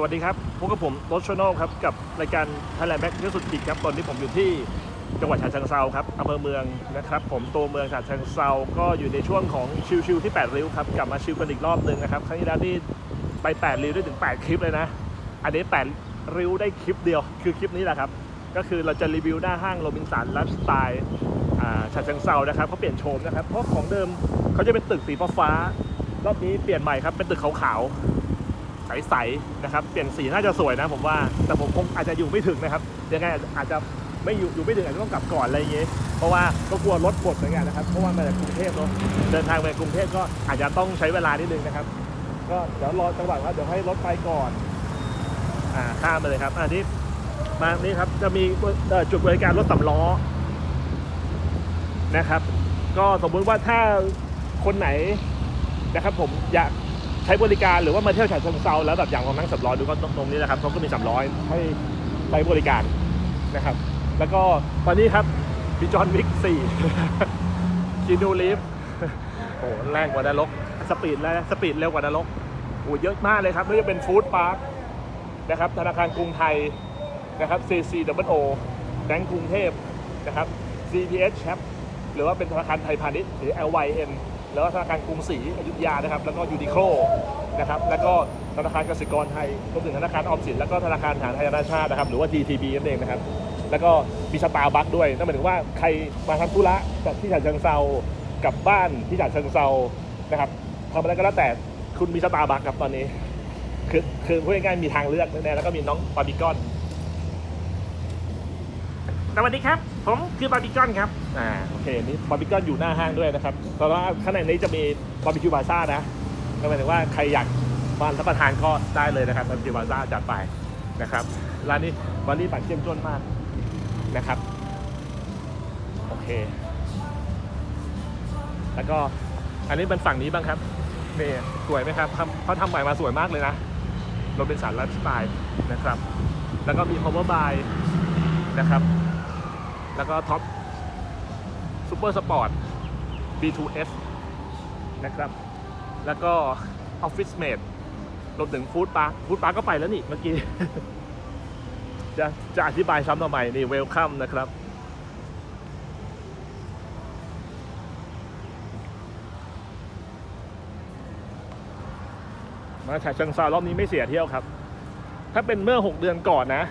สวัสดีครับ พบกับผมรถชโนครับ กับรายการ Thailand Back ที่สุดจิตครับ ตอนนี้ผมอยู่ที่จังหวัดฉะเชิงเซาครับอำเภอเมืองนะครับ ผมตัวเมืองฉะเชิงเซาก็อยู่ในช่วงของชิวๆที่ 8 ริ้วครับ กลับมาชิวกันอีกรอบหนึ่งนะครับ ครั้งที่แล้วที่ไป 8 ริ้วได้ถึง 8 คลิปเลยนะ อันนี้ 8 ริ้วได้คลิปเดียว คือคลิปนี้แหละครับ ก็คือเราจะรีวิวหน้าห้างโรบินสันไลฟ์สไตล์อ่าฉะเชิงเซานะครับเขาเปลี่ยนโฉมนะครับ เพราะของเดิมเขาจะเป็นตึกสีฟ้ารอบนี้เปลี่ยนใหม่ครับ เป็นตึกขาวๆ ใสๆนะครับเปลี่ยนสีน่าจะสวยนะผมว่าแต่ผมคงอาจจะอยู่ไม่ถึงนะครับยังไงอาจจะไม่อยู่อยู่ไม่ถึงอาจจะต้องกลับก่อนอะไรอย่างเงี้ยเพราะว่าก็กลัวรถหมดเหมือนกันนะครับเพราะว่ามาจากกรุงเทพเนาะเดินทางไปกรุงเทพก็อาจจะต้องใช้เวลานิดนึงนะครับ ก็เดี๋ยวรอจังหวะครับเดี๋ยวให้รถไปก่อนอ่าข้ามไปเลยครับอันนี้มานี่ครับจะมีจุดบริการรถสำล้อนะครับ ก็สมมุติว่าถ้าคนไหนนะครับผมอยาก ใช้บริการหรือว่ามาเที่ยวฉะเชิงเซาแล้วแบบอย่างลองนั่งสำล้อดูก็ตรงนี้นะครับเขาก็มีสำล้อให้ใช้บริการนะครับ แล้วก็ตอนนี้ครับมีจอนวิกสี่คินูลีฟโอ้แรงกว่านรกสปีดแล้วสปีดเร็วกว่านรกโอ้เยอะมากเลยครับไม่ว่าจะเป็นฟู้ดพาร์คนะครับธนาคารกรุงไทยนะครับ CCWO แบงก์กรุงเทพนะครับ CPS Chap หรือว่าเป็นธนาคารไทยพาณิชย์หรือ LYN แล้วก็ธนาคารกรุงศรีอยุธยานะครับ แล้วก็ยูนิโคลนะครับ แล้วก็ธนาคารกสิกรไทยรวมถึงธนาคารออมสิน แล้วก็ธนาคารทหารไทยนานาชาตินะครับ หรือว่า DTB นั่นเองนะครับ แล้วก็มีสตาร์บัคด้วย นั่นหมายถึงว่าใครมาทำธุระจากที่ฉะเชิงเซากลับบ้านที่ฉะเชิงเซานะครับทำอะไรก็แล้วแต่คุณมีสตาร์บัคครับตอนนี้ คือคือพูดง่ายๆมีทางเลือกแน่ๆแล้วก็มีน้องบาร์บีคอน สวัสดีครับ ผมคือบาร์บีคอนครับอ่าโอเคนี่บาร์บีคอนอยู่หน้าห้างด้วยนะครับเพราะว่าข้างในนี้จะมีบาร์บีคิวบาซ่านะก็หมายถึงว่าใครอยากมารับประทานก็ได้เลยนะครับบาร์บีคิวบาซ่าจัดไปนะครับร้านนี้วันนี้ปัดเจ้มจนมากนะครับโอเค แล้วก็อันนี้เป็นฝั่งนี้บ้างครับนี่สวยไหมครับทำเขาทำใหม่มาสวยมากเลยนะรถเป็นสันไลฟ์สไตล์นะครับ แล้วก็มี power by นะครับ แล้วก็ท็อปซูเปอร์สปอร์ต B2S นะครับ แล้วก็ออฟฟิศเมดรวมถึงฟู้ดปาร์คฟู้ดปาร์คก็ไปแล้วนี่เมื่อกี้ จะจะอธิบายซ้ำทำไมนี่เวลคัมนะครับ มาฉะเชิงเซารอบนี้ไม่เสียเที่ยวครับ ถ้าเป็นเมื่อ 6 เดือนก่อนนะ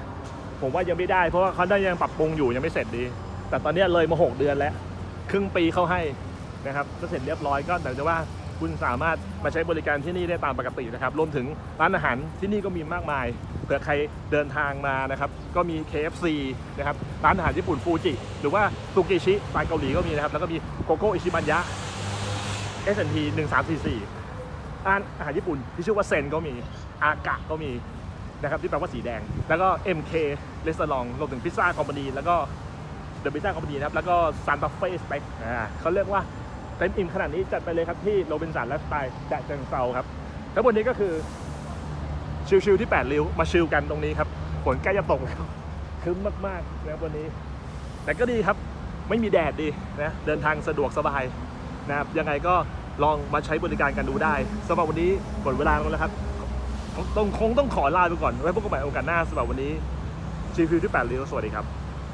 ผมว่ายังไม่ได้เพราะว่าเขาได้ยังปรับปรุงอยู่ยังไม่เสร็จดี แต่ตอนนี้เลยมา 6 เดือนแล้ว ครึ่งปีเขาให้นะครับก็เสร็จเรียบร้อยก็แต่จะว่าคุณสามารถมาใช้บริการที่นี่ได้ตามปกตินะครับ รวมถึงร้านอาหารที่นี่ก็มีมากมาย เผื่อใครเดินทางมานะครับ ก็มี KFC นะครับ ร้านอาหารญี่ปุ่นฟูจิ หรือว่าซูกิชิสไตล์เกาหลีก็มีนะครับ แล้วก็มีโกโก้อิชิบันยะ S&P 1344ร้านอาหารญี่ปุ่นที่ชื่อว่าเซนก็มี อากะก็มี นะครับที่แปลว่าสีแดง แล้วก็ MK r e s t a u r a n t รวมถึงพิซซ่าคอมพานีแล้วก็เดอะพิซซ่าคอมพานีนะครับแล้วก็ซานตาเฟ่สเปกอ่าเขาเรียกว่าเต็มอิ่มขนาดนี้จัดไปเลยครับที่โรบินสันและสไตล์จะเจิงเซาครับทั้งหมดนี้ก็คือชิลๆที่8ริ้วมาชิลกันตรงนี้ครับฝนใกล้จะตกแล้วคึ้มมากๆนะครับวันนี้ แต่ก็ดีครับไม่มีแดดดีนะเดินทางสะดวกสบายนะครับยังไงก็ลองมาใช้บริการกันดูได้สำหรับวันนี้หมดเวลาแล้วครับ ต้องคงต้องขอลาไปก่อน ไว้พบกันใหม่โอกาสหน้าสำหรับวันนี้ชิวที่8ริ้วสวัสดีครับ